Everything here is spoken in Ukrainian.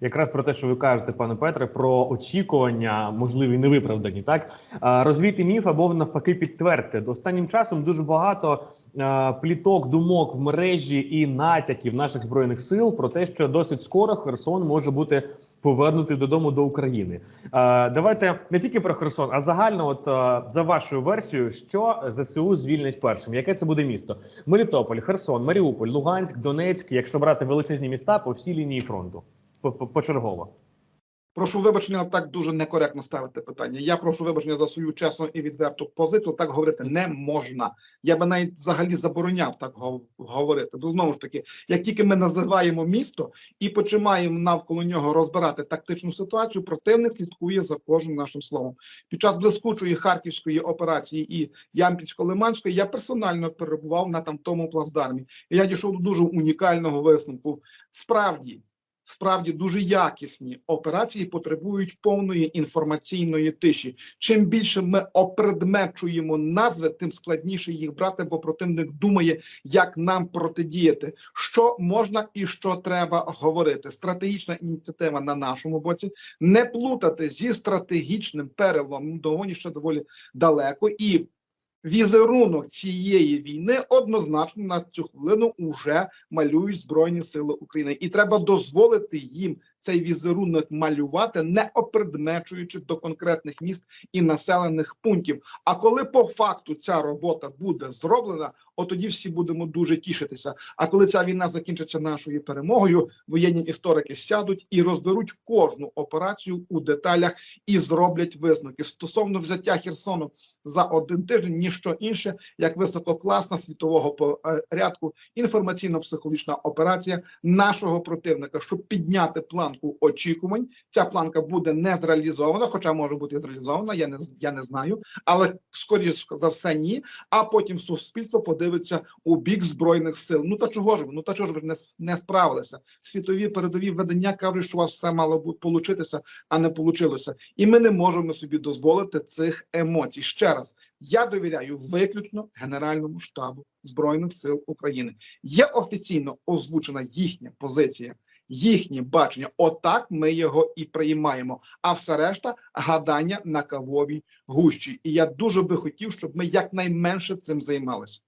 якраз про те, що ви кажете, пане Петре, про очікування, можливі невиправдані. Так розвійте міф або навпаки підтвердьте. Останнім часом дуже багато пліток, думок в мережі і натяків наших збройних сил про те, що досить скоро Херсон може бути повернутий додому до України. Давайте не тільки про Херсон, а загально, от за вашою версією, що ЗСУ звільнять першим. Яке це буде місто? Мелітополь, Херсон, Маріуполь, Луганськ, Донецьк, якщо брати величезні міста по всій лінії фронту. По- по- Почергово. Прошу вибачення, так дуже некоректно ставити питання. Я прошу вибачення за свою чесну і відверту позицію. Так говорити не можна. Я би навіть взагалі забороняв так говорити. Бо знову ж таки, як тільки ми називаємо місто і починаємо навколо нього розбирати тактичну ситуацію, противник слідкує за кожним нашим словом. Під час блискучої харківської операції і Ямпільсько-Лиманської я персонально перебував на тамтому плацдармі. Я дійшов до дуже унікального висновку. Справді. Справді дуже якісні операції потребують повної інформаційної тиші. Чим більше ми опредмечуємо назви, тим складніше їх брати, бо противник думає, як нам протидіяти, що можна і що треба говорити. Стратегічна ініціатива на нашому боці не плутати зі стратегічним переломом. Догоні ще доволі далеко і. Візерунок цієї війни однозначно на цю хвилину уже малюють Збройні Сили України, і треба дозволити їм цей візерунок малювати, не опредмечуючи до конкретних міст і населених пунктів. А коли по факту ця робота буде зроблена, от тоді всі будемо дуже тішитися. А коли ця війна закінчиться нашою перемогою, воєнні історики сядуть і розберуть кожну операцію у деталях і зроблять висновки стосовно взяття Херсону за один тиждень, ніщо інше, як висококласна світового порядку інформаційно-психологічна операція нашого противника, щоб підняти планку очікувань. Ця планка буде не зреалізована, хоча може бути зреалізована. Я не я не знаю, але скоріш за все ні. А потім суспільство подивиться у бік збройних сил. Ну та чого ж ви? Ну та чого ж ви не, не справилися? Світові передові видання кажуть, що у вас все мало бути получитися, а не получилося. І ми не можемо собі дозволити цих емоцій. Ще раз я довіряю виключно Генеральному штабу збройних сил України. Є офіційно озвучена їхня позиція, їхнє бачення. Отак ми його і приймаємо. А все решта гадання на кавовій гущі. І я дуже би хотів, щоб ми якнайменше цим займалися.